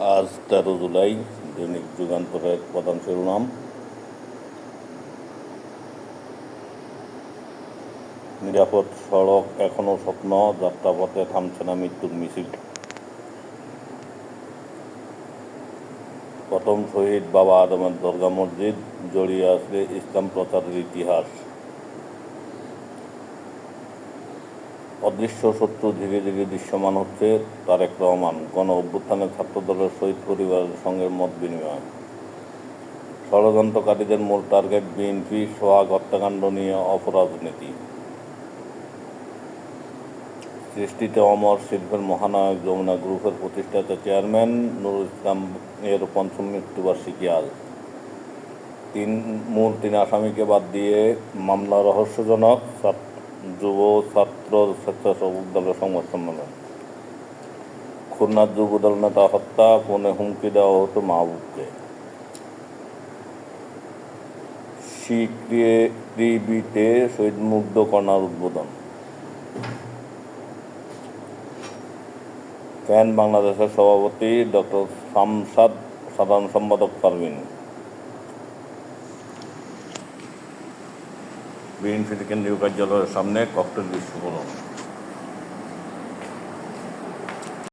আজ তেরো জুলাই, দৈনিক যুগান্তরের প্রধান শিরোনাম। নিরাপদ সড়ক এখনও স্বপ্ন, যাত্রাপথে থামছে না মৃত্যুর মিছিল। প্রথম শহীদ বাবা আদমের দরগা মসজিদ, জড়িয়ে আছে ইসলাম প্রচারের ইতিহাস। অদৃশ্য শত্রু ধীরে ধীরে দৃশ্যমান হচ্ছে তারেক রহমান, গণ অভ্যুত্থানের ছাত্রদলের শহীদ পরিবারের সঙ্গে মত বিনিময়। ষড়যন্ত্রকারীদের মূল টার্গেট বিএনপি, সোহাগ হত্যাকাণ্ড নিয়ে অপরাজনীতি। সৃষ্টিতে অমর শিল্পের মহানায়ক যমুনা গ্রুপের প্রতিষ্ঠাতা চেয়ারম্যান নুরুল ইসলাম এর পঞ্চম মৃত্যুবার্ষিকী আজ। তিন মূল তিন আসামিকে বাদ দিয়ে মামলা রহস্যজনক ছাত্র- যুব ছাত্র স্বেচ্ছাসেবক দলের সংবাদ সম্মেলন খুলনার যুবদল নেতা হত্যা ফোনে হুমকি দেওয়া হতো মাহবুবকে। সিক্রিবিতে শহীদ মুগ্ধ কর্নার উদ্বোধন। ফ্যান বাংলাদেশের সভাপতি ডক্টর শামসাদ সাধারণ সম্পাদক পারভিন। বিএনপির কেন্দ্রীয় কার্যালয়ের সামনে ককটেল বিস্ফোরণ।